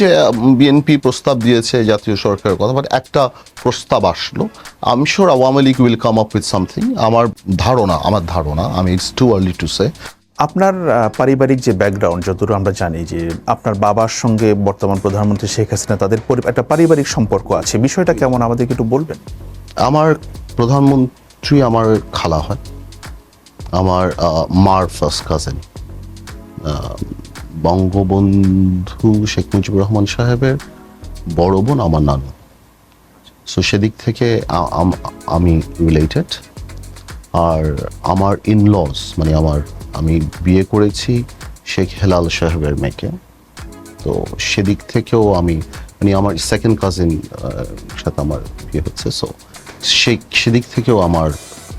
যে বিএনপি প্রস্তাব দিয়েছে জাতীয় সরকারের কথা বাট একটা প্রস্তাব আসলো। আমি sure Awami League will come up with something আমার ধারণা আমার ধারণা আমি it's too early to say আপনার পারিবারিক যে ব্যাকগ্রাউন্ড যতটুকু আমরা জানি যে আপনার বাবার সঙ্গে বর্তমান প্রধানমন্ত্রী শেখ হাসিনা তাদের একটা পারিবারিক সম্পর্ক আছে। বিষয়টা কেমন আমাদেরকে একটু বলবেন? আমার প্রধানমন্ত্রী আমার খালা হয়। আমার মার ফার্স্ট কাজিন বঙ্গবন্ধু শেখ মুজিবুর রহমান সাহেবের বড় বোন আমার নানু। সো সেদিক থেকে আম- রিলেটেড আর আমার ইনলস মানে আমার, আমি বিয়ে করেছি শেখ হেলাল সাহেবের মেয়েকে। তো সেদিক থেকেও আমি মানে আমার সেকেন্ড কাজিন সাথে আমার বিয়ে হচ্ছে। সো সেই সেদিক থেকেও আমার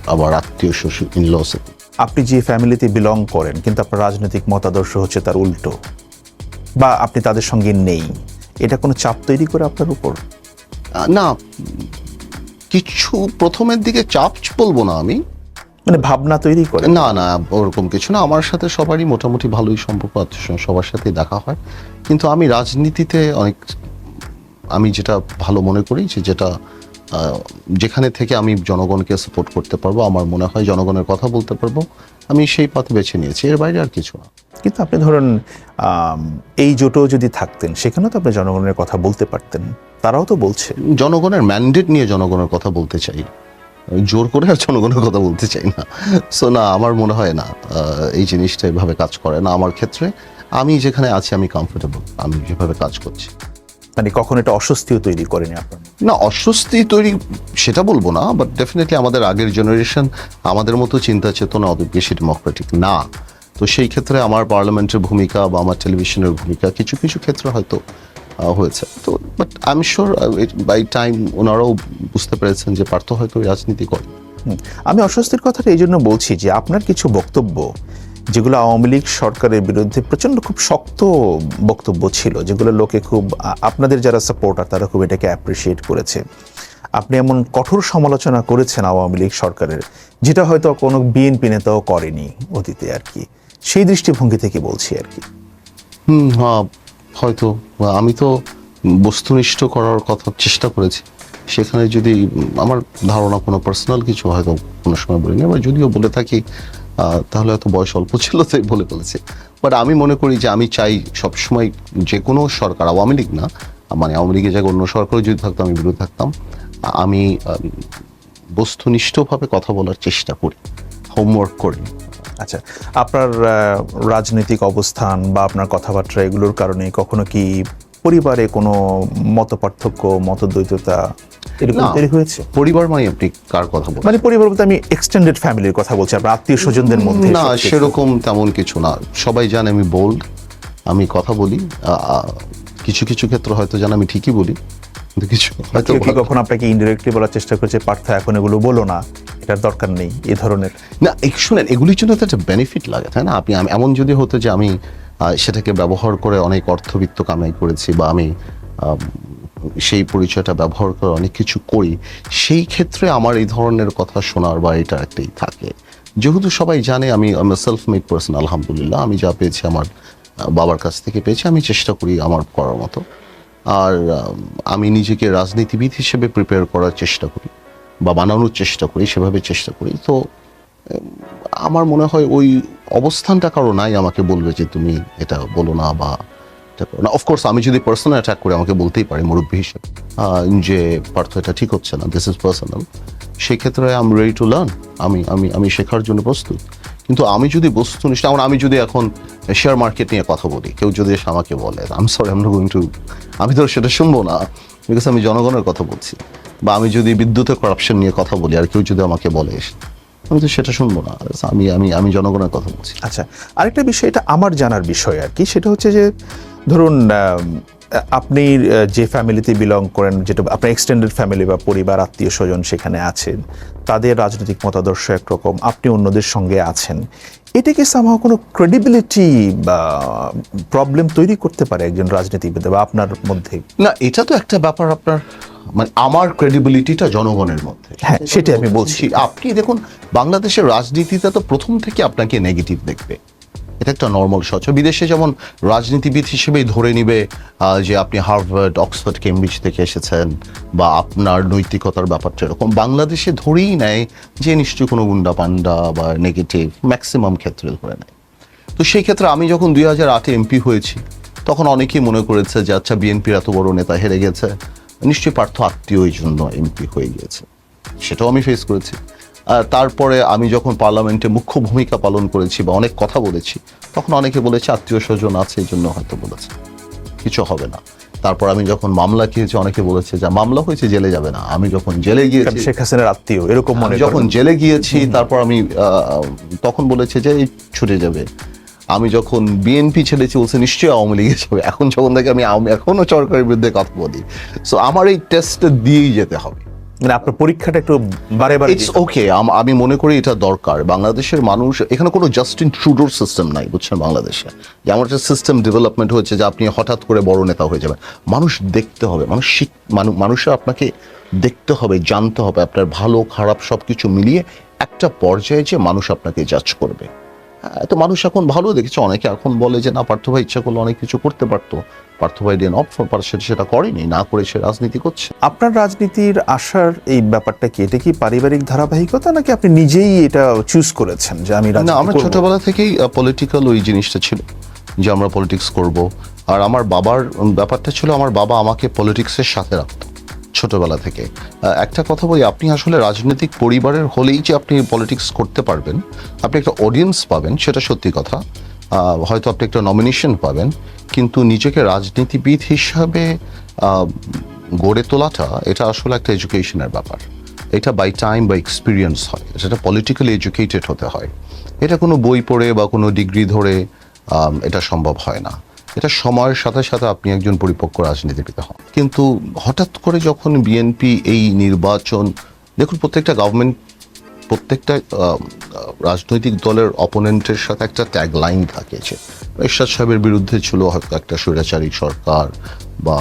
আবার আত্মীয় শ্বশুর ইনলস আপনি যে ফ্যামিলিতে বিলং করেন কিন্তু আপনার রাজনৈতিক মতাদর্শ হচ্ছে তার উল্টো বা আপনি তাদের সঙ্গে নেই এটা কোনো চাপ তৈরি করে আপনার উপর? না কিছু প্রথমের দিকে চাপ বলব না আমি। মানে ভাবনা তৈরি করে? না না ওরকম কিছু না আমার সাথে সবারই মোটামুটি ভালোই সম্পর্ক স্বজন সবার সাথেই দেখা হয়। কিন্তু আমি রাজনীতিতে অনেক আমি যেটা ভালো মনে করি যে যেটা যেখানে থেকে আমি জনগণকে সাপোর্ট করতে পারব আমার মনে হয় জনগণের কথা বলতে পারব আমি সেই পথে বেছে নিয়েছি। এর বাইরে আর কিছু না। কিন্তু আপনি ধরুন এই জোটও যদি থাকতেন সেখানেও তো আপনি জনগণের কথা বলতে পারতেন। তারাও তো বলছে। জনগণের ম্যান্ডেট নিয়ে জনগণের কথা বলতে চাই। জোর করে আর জনগণের কথা বলতে চাই না। সো না আমার মনে হয় না এই জিনিসটা এভাবে কাজ করে না। আমার ক্ষেত্রে আমি যেখানে আছি আমি কমফোর্টেবল আমি যেভাবে কাজ করছি। মানে কখন এটা অস্বস্তিও তৈরি করেনি আপনার? না অস্বস্তি তৈরি সেটা বলব না বাট ডেফিনেটলি আমাদের আগের জেনারেশন আমাদের মতো চিন্তা চেতনা অত বেশি ডেমোক্রেটিক না। তো সেই ক্ষেত্রে আমার পার্লামেন্টের ভূমিকা বা আমার টেলিভিশনের ভূমিকা কিছু কিছু ক্ষেত্রে হয়তো হয়েছে। তো but I am sure by time ওনারাও বুঝতে পেরেছেন যে পার্থ হয়তো রাজনীতি করে। আমি অস্বস্তির কথাটা এই জন্য বলছি যে আপনার কিছু বক্তব্য যেগুলো আওয়ামী লীগ সরকারের বিরুদ্ধে প্রচণ্ড খুব শক্ত বক্তব্য ছিল, যেগুলো লোকে খুব আপনাদের যারা সাপোর্টার তারা খুব এটাকে অ্যাপ্রিসিয়েট করেছে। আপনি এমন কঠোর সমালোচনা করেছেন আওয়ামী লীগ সরকারের, যেটা হয়তো কোনো বিএনপি নেতাও করেনি অতীতে আর কি। সেই দৃষ্টিভঙ্গি থেকে বলছি আর কি। হুম হ্যাঁ হয়তো আমি তো বস্তুনিষ্ঠ করার কথা চেষ্টা করেছি। সেখানে যদি আমার ধারণা কোনো পার্সোনাল কিছু হয়তো কোনো সময় বলিনি বা যদিও বলে থাকি তাহলে হয়তো বয়স অল্প ছিল তাই বলে ফেলেছে বাট আমি মনে করি যে আমি চাই সবসময় যে কোনো সরকার, আওয়ামী লীগ না মানে আওয়ামী লীগের জায়গায় অন্য সরকারও যদি থাকতো, আমি বিরোধী থাকতাম। আমি বস্তুনিষ্ঠভাবে কথা বলার চেষ্টা করি হোমওয়ার্ক করি। আচ্ছা আপনার রাজনৈতিক অবস্থান বা আপনার কথাবার্তা এগুলোর কারণে কখনো কি পরিবারে কোনো মত পার্থক্য মতদ্বৈততা এরকম তৈরি হয়েছে? পরিবার মানে আপনি কার কথা বলছেন? মানে পরিবার বলতে আমি এক্সটেন্ডেড ফ্যামিলির কথা বলছি আপনার আত্মীয় স্বজনদের মধ্যে না সেরকম তেমন কিছু না। সবাই জানে আমি বোল্ড আমি কথা বলি কিছু কিছু ক্ষেত্রে হয়তো জানে আমি ঠিকই বলি কিন্তু কিছু হয়তো কখন আপনাকে ইনডিরেক্টলি বলার চেষ্টা করেছে পার্থ এখন এগুলো বলো না এটার দরকার নেই এই ধরনের। না শুনেন এগুলির জন্য তো একটা বেনিফিট লাগে তাই না? আপনি এমন যদি হতো যে আমি সেটাকে ব্যবহার করে অনেক অর্থবিত্ত কামাই করেছি বা আমি সেই পরিচয়টা ব্যবহার করে অনেক কিছু করি। সেই ক্ষেত্রে আমার এই ধরনের কথা শোনার বা এটা একটাই থাকে। যেহেতু সবাই জানে আমি সেলফ মেড পার্সন আলহামদুলিল্লাহ। আমি যা পেয়েছি আমার বাবার কাছ থেকে পেয়েছি, আমি চেষ্টা করি আমার করার মতো। আর, আমি নিজেকে রাজনীতিবিদ হিসেবে প্রিপেয়ার করার চেষ্টা করি বা বানানোর চেষ্টা করি, সেভাবে চেষ্টা করি। তো আমার মনে হয় ওই অবস্থানটা কারও নাই আমাকে বলবে যে তুমি এটা বলো না বা না। অফকোর্স আমি যদি পার্সোনাল অ্যাটাক করে, আমাকে বলতেই পারি মুরব্বী হিসেবে। যে পার্থ, এটা ঠিক হচ্ছে না দিস ইজ পার্সোনাল সেই ক্ষেত্রে I am ready to learn আমি আমি আমি শেখার জন্য প্রস্তুত। কিন্তু আমি যদি বস্তু বস্তুনিষ্ঠ আমার আমি যদি এখন শেয়ার মার্কেট নিয়ে কথা বলি, কেউ যদি এসে আমাকে বলে আম সরি আমরা গোয়িং টু আমি তো সেটা শুনব না বিকজ আমি জনগণের কথা বলছি। বা আমি যদি বিদ্যুতের করাপশন নিয়ে কথা বলি, আর কেউ যদি আমাকে বলে আমি তো সেটা শুনব না। আমি আমি আমি জনগণের কথা বলছি। আচ্ছা আরেকটা বিষয় এটা আমার জানার বিষয় আর কি। সেটা হচ্ছে যে ধরুন আপনি যে ফ্যামিলিতে বিলং করেন যেটা আপনার এক্সটেন্ডেড ফ্যামিলি বা পরিবার আত্মীয় স্বজন সেখানে আছেন তাদের রাজনৈতিক মতাদর্শ একরকম আপনি অন্যদের সঙ্গে আছেন এটাকে সামহাও কোনো ক্রেডিবিলিটি বা প্রবলেম তৈরি করতে পারে একজন রাজনীতিবিদ বা আপনার মধ্যে? না এটা তো একটা ব্যাপার আপনার মানে আমার ক্রেডিবিলিটিটা জনগণের মধ্যে। হ্যাঁ সেটাই আমি বলছি। আপনি দেখুন বাংলাদেশের রাজনীতিতে তো প্রথম থেকে আপনাকে নেগেটিভ দেখবে। এটা একটা নর্মাল সচল বিদেশে যেমন রাজনীতিবিদ হিসেবেই ধরে নিবে যে আপনি হার্ভার্ড অক্সফোর্ড কেমব্রিজ থেকে এসেছেন বা আপনার নৈতিকতার ব্যাপারটা এরকম। বাংলাদেশে ধরেই নেয় যে নিশ্চয়ই কোনো গুন্ডা পান্ডা বা নেগেটিভ ম্যাক্সিমাম ক্ষেত্রে ধরে নেয়। তো সেই ক্ষেত্রে আমি যখন দুই হাজার আটে এমপি হয়েছি তখন অনেকেই মনে করেছে যে আচ্ছা বিএনপির এত বড় নেতা হেরে গেছে। নিশ্চয়ই পার্থ আত্মীয় এই জন্য এমপি হয়ে গিয়েছে। সেটাও আমি ফেস করেছি। তারপরে আমি যখন পার্লামেন্টে মুখ্য ভূমিকা পালন করেছি বা অনেক কথা বলেছি তখন অনেকে বলেছে আত্মীয় স্বজন আছে এই জন্য হয়তো বলেছে। কিছু হবে না। তারপর আমি যখন মামলা খেয়েছি অনেকে বলেছে যে মামলা হয়েছে জেলে যাবে না। আমি যখন জেলে গিয়েছি শেখ হাসিনার আত্মীয় এরকম মনে যখন জেলে গিয়েছি তারপর আমি আহ, তখন বলেছে যে এই ছুটে যাবে। আমি যখন বিএনপি ছেড়েছি বলছে নিশ্চয়ই আওয়ামী লীগে যাবে এখন যখন থেকে আমি আওয়ামী- এখনও সরকারের বিরুদ্ধে কথা বলি। সো আমার এই টেস্টটা দিয়েই যেতে হবে। মানে আপনার পরীক্ষাটা একটু বারে বারে ইটস ওকে আমি মনে করি এটা দরকার। বাংলাদেশের মানুষ এখানে কোনো জাস্টিন ট্রুডোর সিস্টেম নাই বুঝছেন বাংলাদেশে। যে আমার একটা সিস্টেম ডেভেলপমেন্ট হয়েছে যে আপনি হঠাৎ করে বড় নেতা হয়ে যাবেন। মানুষ দেখতে হবে মানুষ শিখ মানু- মানুষের আপনাকে দেখতে হবে জানতে হবে আপনার ভালো খারাপ সব কিছু মিলিয়ে একটা পর্যায়ে যে মানুষ আপনাকে জাজ করবে। তো মানুষ এখন ভালো দেখেছে। অনেকে এখন বলে যে না পার্থ ভাই ইচ্ছা করলে অনেক কিছু করতে পারতো। পার্থ ভাই ডেন অফ সেটা সেটা করেনি না করে সে রাজনীতি করছে। আপনার রাজনীতির আসার এই ব্যাপারটা কি? এটা কি পারিবারিক ধারাবাহিকতা নাকি আপনি নিজেই এটা চুজ করেছেন যে আমি না আমরা? ছোটবেলা থেকেই পলিটিক্যাল ওই জিনিসটা ছিল যে আমরা পলিটিক্স করব। আর আমার বাবার ব্যাপারটা ছিল আমার বাবা আমাকে পলিটিক্সের সাথে রাখতো। ছোটবেলা থেকে। একটা কথা বলি, আপনি আসলে রাজনৈতিক পরিবারের হলেই যে আপনি পলিটিক্স করতে পারবেন, আপনি একটা অডিয়েন্স পাবেন, সেটা সত্যি কথা। হয়তো আপনি একটা নমিনেশন পাবেন, কিন্তু নিজেকে রাজনীতিবিদ হিসাবে গড়ে তোলাটা, এটা আসলে একটা এডুকেশনের ব্যাপার। এটা বাই টাইম বা এক্সপিরিয়েন্স হয়। এটা পলিটিক্যালি এডুকেটেড হতে হয়। এটা কোনো বই পড়ে বা কোনো ডিগ্রি ধরে এটা সম্ভব হয় না। এটা সময়ের সাথে সাথে আপনি একজন পরিপক্ক রাজনীতিবিদ হন। কিন্তু হঠাৎ করে যখন বিএনপি এই নির্বাচন, দেখুন প্রত্যেকটা গভর্নমেন্ট প্রত্যেকটা রাজনৈতিক দলের অপোনেন্টের সাথে একটা ট্যাগ লাইন থাকে যে এরশাদ সাহেবের বিরুদ্ধে ছিল হয়তো একটা স্বৈরাচারী সরকার বা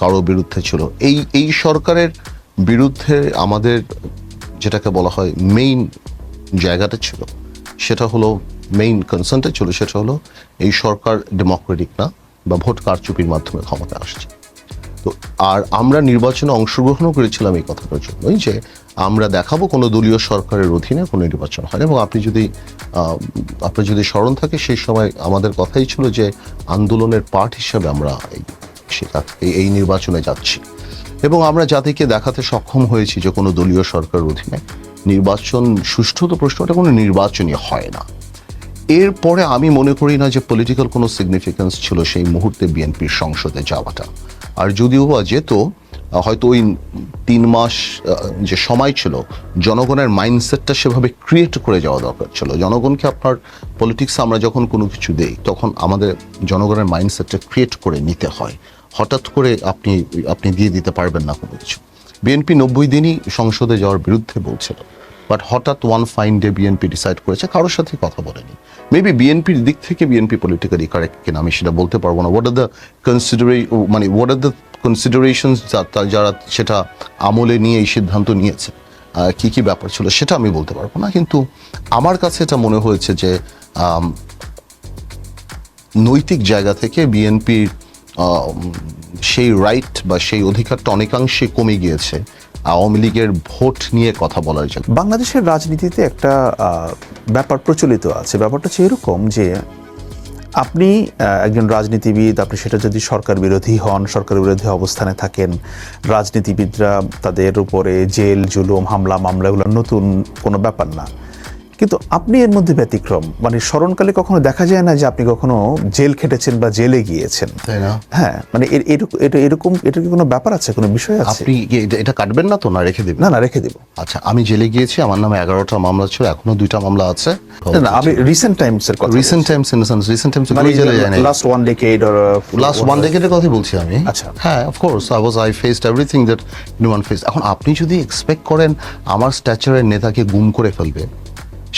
কারও বিরুদ্ধে ছিল। এই এই সরকারের বিরুদ্ধে আমাদের যেটাকে বলা হয় মেইন জায়গাটা ছিল, সেটা হলো মেইন কনসার্নটা ছিল সেটা হলো এই সরকার ডেমোক্রেটিক না বা ভোট কারচুপির মাধ্যমে ক্ষমতা আসছে তো আর আমরা নির্বাচনে অংশগ্রহণও করেছিলাম এই কথাটার জন্যই যে আমরা দেখাবো কোনো দলীয় সরকারের অধীনে কোনো নির্বাচন হয়। এবং আপনি যদি আপনার যদি স্মরণ থাকে সেই সময় আমাদের কথাই ছিল যে আন্দোলনের পার্ট হিসাবে আমরা এই- এই নির্বাচনে যাচ্ছি এবং আমরা জাতিকে দেখাতে সক্ষম হয়েছি যে কোনো দলীয় সরকারের অধীনে নির্বাচন সুষ্ঠু তো প্রশ্নটা কোনো নির্বাচনই হয় না এরপরে আমি মনে করি না যে পলিটিক্যাল কোনো সিগনিফিকেন্স ছিল সেই মুহূর্তে বিএনপির সংসদে যাওয়াটা। আর যদিও বা যেত, হয়তো ওই তিন মাস যে সময় ছিল, জনগণের মাইন্ডসেটটা সেভাবে ক্রিয়েট করে যাওয়া দরকার ছিল। জনগণকে আপনার পলিটিক্সে আমরা যখন কোনো কিছু দেই, তখন আমাদের জনগণের মাইন্ডসেটটা ক্রিয়েট করে নিতে হয়। হঠাৎ করে আপনি আপনি দিয়ে দিতে পারবেন না কোনো কিছু। বিএনপি নব্বই দিনই সংসদে যাওয়ার বিরুদ্ধে বলছিল। বাট হঠাৎ one fine day BNP decide করেছে, কারোর সাথে কথা বলেনি। মেবি বিএনপির দিক থেকে বিএনপি পলিটিক্যালি কারেক্ট কিনা, আমি সেটা বলতে পারব না। হোয়াট আর দ্য কনসিডারে মানে হোয়াট আর দ্য কনসিডারেশন যারা সেটা আমলে নিয়ে এই সিদ্ধান্ত নিয়েছে? কি কি ব্যাপার ছিল সেটা আমি বলতে পারব না। কিন্তু আমার কাছে এটা মনে হয়েছে যে নৈতিক জায়গা থেকে বিএনপির সেই রাইট বা সেই অধিকারটা অনেকাংশে কমে গিয়েছে। আওয়ামী লীগের ভোট নিয়ে কথা বলার জন্য। বাংলাদেশের রাজনীতিতে একটা ব্যাপার প্রচলিত আছে। ব্যাপারটা হচ্ছে এরকম যে, আপনি একজন রাজনীতিবিদ, আপনি সেটা যদি সরকার বিরোধী হন, সরকার বিরোধী অবস্থানে থাকেন, রাজনীতিবিদরা তাদের উপরে জেল, জুলুম, হামলা, মামলা এগুলো নতুন কোনো ব্যাপার না। কিন্তু আপনি এর মধ্যে ব্যতিক্রম। মানে স্মরণকালে কখনো দেখা যায় না যে আপনি কখনো জেল খেটেছেন বা জেলে গিয়েছেন? হ্যাঁ মানে এর- এটা এরকম এটা কি কোনো ব্যাপার আছে? কোনো বিষয় আছে? আপনি এটা- কাটবেন না তো? না রেখে দেবেন? না না রেখে দিব। আচ্ছা আমি জেলে গিয়েছি আমার নামে এগারোটা মামলা ছিল এখনও দুইটা মামলা আছে। না, আমি রিসেন্ট টাইমস এর কথা recent times in sense recent times মানে জেলে যায় নাই last one decade or last one ডেকেটের কথাই বলছি আমি। আচ্ছা। হ্যাঁ of course I was I faced everything that no one face এখন আপনি যদি এক্সপেক্ট করেন আমার স্ট্যাচারের নেতাকে গুম করে ফেলবে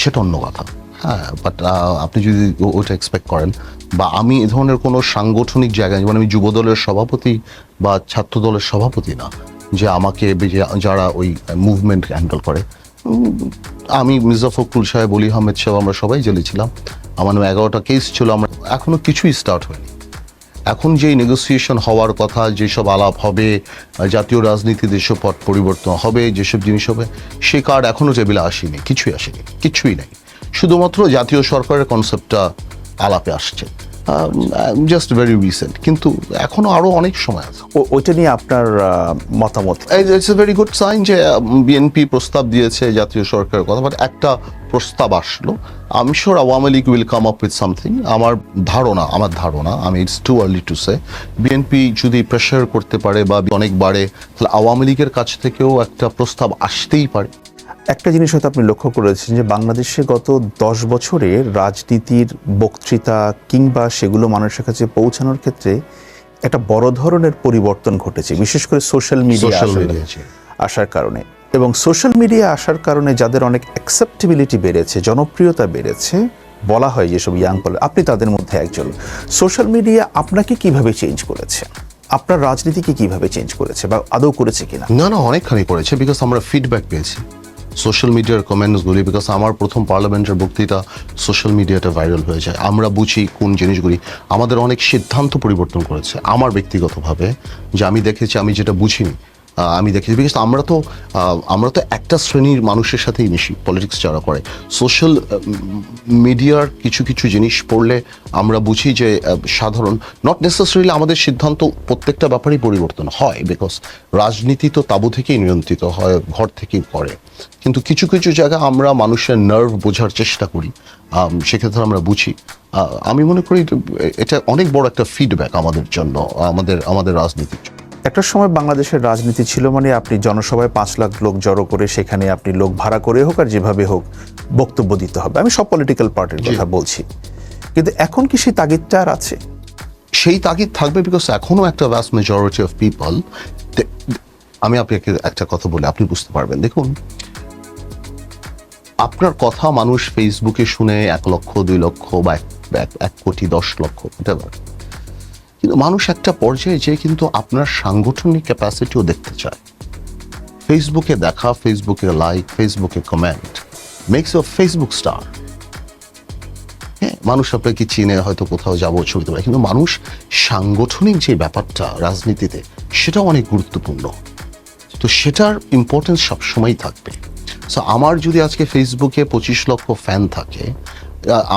সেটা অন্য কথা। হ্যাঁ বাট আপনি যদি ওটা এক্সপেক্ট করেন, বা আমি এ ধরনের কোনো সাংগঠনিক জায়গায়, যেমন আমি যুব দলের সভাপতি বা ছাত্র দলের সভাপতি না, যে আমাকে যারা ওই মুভমেন্ট হ্যান্ডেল করে আমি মির্জা ফখরুল সাহেব, অলি আহমেদ সাহেব আমরা সবাই জেলে ছিলাম আমার এগারোটা কেস ছিল, আমরা এখনও কিছুই স্টার্ট হয়নি। এখন যেই নেগোসিয়েশন হওয়ার কথা, যেসব আলাপ হবে, জাতীয় রাজনীতি যেসব পথ পরিবর্তন হবে, যেসব জিনিস হবে, সে কার্ড এখনও টেবিলে আসেনি, কিছুই আসেনি, কিছুই নাই। শুধুমাত্র জাতীয় সরকারের কনসেপ্টটা আলাপে আসছে। জাস্ট ভেরি রিসেন্ট কিন্তু এখনও আরও অনেক সময় আছে। ওইটা নিয়ে আপনার মতামত? It's a very good sign যে বিএনপি প্রস্তাব দিয়েছে জাতীয় সরকারের কথা বাট একটা প্রস্তাব আসলো। আমি sure Awami League will come up with something আমার ধারণা আমার ধারণা আমি it's too early to say BNP যদি প্রেশার করতে পারে বা অনেক বাড়ে তাহলে আওয়ামী লীগের কাছ থেকেও একটা প্রস্তাব আসতেই পারে। একটা জিনিস হয়তো আপনি লক্ষ্য করেছেন যে বাংলাদেশে গত দশ বছরে রাজনীতির বক্তৃতা কিংবা সেগুলো মানুষের কাছে পৌঁছানোর ক্ষেত্রে একটা বড় ধরনের পরিবর্তন ঘটেছে বিশেষ করে সোশ্যাল মিডিয়া আসার কারণে। এবং সোশ্যাল মিডিয়া আসার কারণে যাদের অনেক অ্যাকসেপ্টেবিলিটি বেড়েছে জনপ্রিয়তা বেড়েছে বলা হয় যেসব ইয়াং পলে আপনি তাদের মধ্যে একজন। সোশ্যাল মিডিয়া আপনাকে কীভাবে চেঞ্জ করেছে? আপনার রাজনীতিকে কীভাবে চেঞ্জ করেছে বা আদৌ করেছে কিনা? না না অনেকখানি করেছে বিকজ আমরা ফিডব্যাক পেয়েছি। সোশ্যাল মিডিয়ার কমেন্টসগুলি বিকজ আমার প্রথম পার্লামেন্টের বক্তৃতা সোশ্যাল মিডিয়াতে ভাইরাল হয়ে যায়। আমরা বুঝি কোন জিনিসগুলি আমাদের অনেক সিদ্ধান্ত পরিবর্তন করেছে। আমার ব্যক্তিগতভাবে যে আমি দেখেছি, আমি যেটা বুঝিনি আমি দেখেছি। বিকজ আমরা তো আমরা তো একটা শ্রেণির মানুষের সাথেই মিশি পলিটিক্স যারা করে। সোশ্যাল মিডিয়ার কিছু কিছু জিনিস পড়লে আমরা বুঝি যে সাধারণ নট নেসেসারিলি আমাদের সিদ্ধান্ত প্রত্যেকটা ব্যাপারেই পরিবর্তন হয় বিকজ রাজনীতি তো তাবু থেকেই নিয়ন্ত্রিত হয়, ঘর থেকেই করে কিন্তু কিছু কিছু জায়গায় আমরা মানুষের নার্ভ বোঝার চেষ্টা করি সেক্ষেত্রে আমরা বুঝি। আমি মনে করি এটা অনেক বড় একটা ফিডব্যাক আমাদের জন্য, আমাদের আমাদের রাজনীতির জন্য। একটা সময় বাংলাদেশের রাজনীতি ছিল মানে আপনি জনসভায় পাঁচ লাখ লোক জড়ো করে সেখানে আপনি লোক ভাড়া করে হোক আর যেভাবে হোক বক্তব্য দিতে হবে। আমি সব পলিটিক্যাল পার্টির কথা বলছি। কিন্তু এখন কি সেই তাগিদটা আর আছে? সেই তাগিদ থাকবে বিকজ এখনও একটা ভ্যাস্ট মেজরিটি অফ পিপল আমি আপনাকে একটা কথা বলে আপনি বুঝতে পারবেন। দেখুন আপনার কথা মানুষ ফেসবুকে শুনে এক লক্ষ দুই লক্ষ বা এক- কোটি দশ লক্ষ whatever। কিন্তু মানুষ একটা পর্যায়ে যে কিন্তু আপনার সাংগঠনিক ক্যাপাসিটিও দেখতে চায়। ফেসবুকে দেখা ফেসবুকে লাইক ফেসবুকে comment makes you Facebook star হ্যাঁ মানুষ আপনাকে চিনে, হয়তো কোথাও যাব, ছবি তোলা কিন্তু মানুষ সাংগঠনিক যে ব্যাপারটা রাজনীতিতে, সেটাও অনেক গুরুত্বপূর্ণ। তো সেটার ইম্পর্টেন্স সবসময়ই থাকবে। সো আমার যদি আজকে ফেসবুকে পঁচিশ লক্ষ ফ্যান থাকে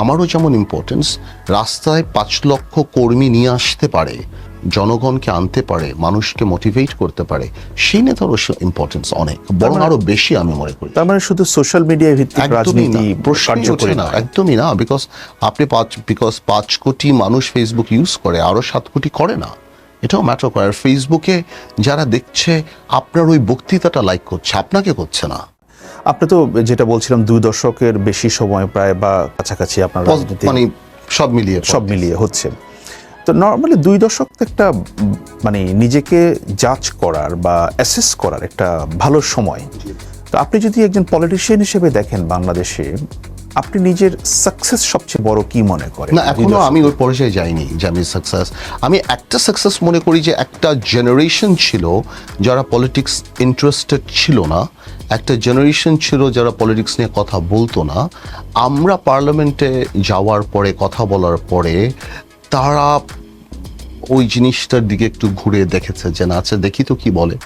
আমারও যেমন ইম্পর্টেন্স রাস্তায় পাঁচ লক্ষ কর্মী নিয়ে আসতে পারে জনগণকে আনতে পারে মানুষকে মোটিভেট করতে পারে সেই নেতারও ইম্পর্টেন্স অনেক বরং আরও বেশি আমি মনে করি। তার মানে শুধু সোশ্যাল মিডিয়া ভিত্তিক একদমই রাজনীতি না একদমই না বিকজ আপনি পাঁচ বিকজ পাঁচ কোটি মানুষ ফেসবুক ইউজ করে আরও সাত কোটি করে না এটাও ম্যাটার করে। আর ফেসবুকে যারা দেখছে আপনার ওই বক্তৃতাটা লাইক করছে আপনাকে করছে না। আপনি তো যেটা বলছিলাম দুই দশকের বেশি সময় প্রায় বা কাছাকাছি আপনার মানে সব মিলিয়ে সব মিলিয়ে হচ্ছে। তো নর্মালি দুই দশক একটা মানে নিজেকে জাজ করার বা অ্যাসেস করার একটা ভালো সময়। তো আপনি যদি একজন পলিটিশিয়ান হিসেবে দেখেন বাংলাদেশে আপনি নিজের সাকসেস সবচেয়ে বড় কি মনে করেন? না এখনও আমি ওই পর্যায়ে যাইনি যে আমি সাকসেস আমি একটা সাকসেস মনে করি যে একটা জেনারেশন ছিল যারা পলিটিক্স ইন্টারেস্টেড ছিল না। একটা জেনারেশন ছিল যারা পলিটিক্স নিয়ে কথা বলতো না। আমরা পার্লামেন্টে যাওয়ার পরে, কথা বলার পরে তারা ওই জিনিসটার দিকে একটু ঘুরে দেখেছে যে, না আচ্ছা দেখি তো কি বলে।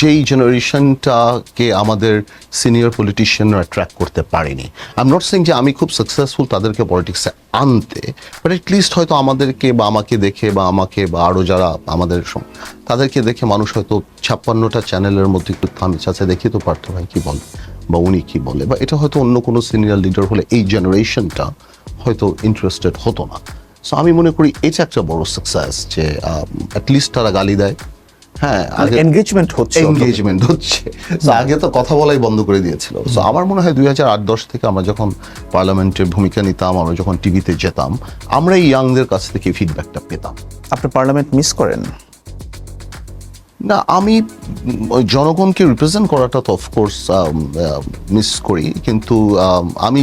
যেই জেনারেশনটাকে আমাদের সিনিয়র পলিটিশিয়ানরা ট্র্যাক করতে পারেনি। আই এম নট সেইং যে আমি খুব সাকসেসফুল তাদেরকে পলিটিক্সে আনতে বাট লিস্ট হয়তো আমাদেরকে বা আমাকে দেখে বা আমাকে বা আরও যারা আমাদের তাদেরকে দেখে মানুষ হয়তো ছাপ্পান্নটা চ্যানেলের মধ্যে একটু থামে আচ্ছা দেখে তো পার্থ ভাই কী বলে বা উনি কী বলে। বা এটা হয়তো অন্য কোনো সিনিয়র লিডার হলে এই জেনারেশনটা হয়তো ইন্টারেস্টেড হতো না। সো আমি মনে করি এটা একটা বড় সাকসেস যে অ্যাটলিস্ট তারা গালি দেয়। হ্যাঁ এনগেজমেন্ট হচ্ছে এঙ্গেজমেন্ট হচ্ছে। আগে তো কথা বলাই বন্ধ করে দিয়েছিল। তো আমার মনে হয় দুই হাজার আট দশ থেকে আমরা যখন পার্লামেন্টের ভূমিকা নিতাম আমরা যখন টিভিতে যেতাম আমরা এই ইয়াংদের কাছ থেকে ফিডব্যাকটা পেতাম। আপনি পার্লামেন্ট মিস করেন? না আমি ওই জনগণকে রিপ্রেজেন্ট করাটা তো অফকোর্স মিস করি। কিন্তু আম, আমি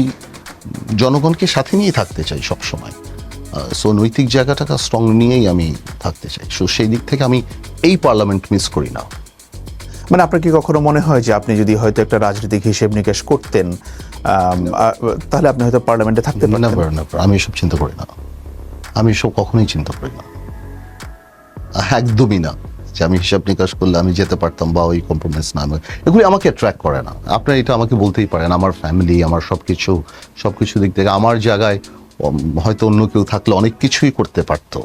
জনগণকে সাথে নিয়ে থাকতে চাই সব সময় সো নৈতিক জায়গাটাকে স্ট্রং নিয়েই আমি থাকতে চাই। সো সেই দিক থেকে আমি এই পার্লামেন্ট মিস করি না। মানে আপনার কি কখনো মনে হয় যে আপনি যদি হয়তো একটা রাজনৈতিক হিসেব নিকেশ করতেন তাহলে আপনি হয়তো পার্লামেন্টে থাকতে পারেন নেভার আমি এসব চিন্তা করি না। আমি এসব কখনোই চিন্তা করি না। একদমই না। যে আমি হিসাব নিকাশ করলে আমি যেতে পারতাম বা ওই কম্প্রোমাইজ না এগুলি আমাকে অ্যাট্রাক্ট করে না। আপনার এটা আমাকে বলতেই পারেন। আমার ফ্যামিলি আমার সব কিছু সব কিছু দিক থেকে। আমার জায়গায় হয়তো অন্য কেউ থাকলে অনেক কিছুই করতে পারতো।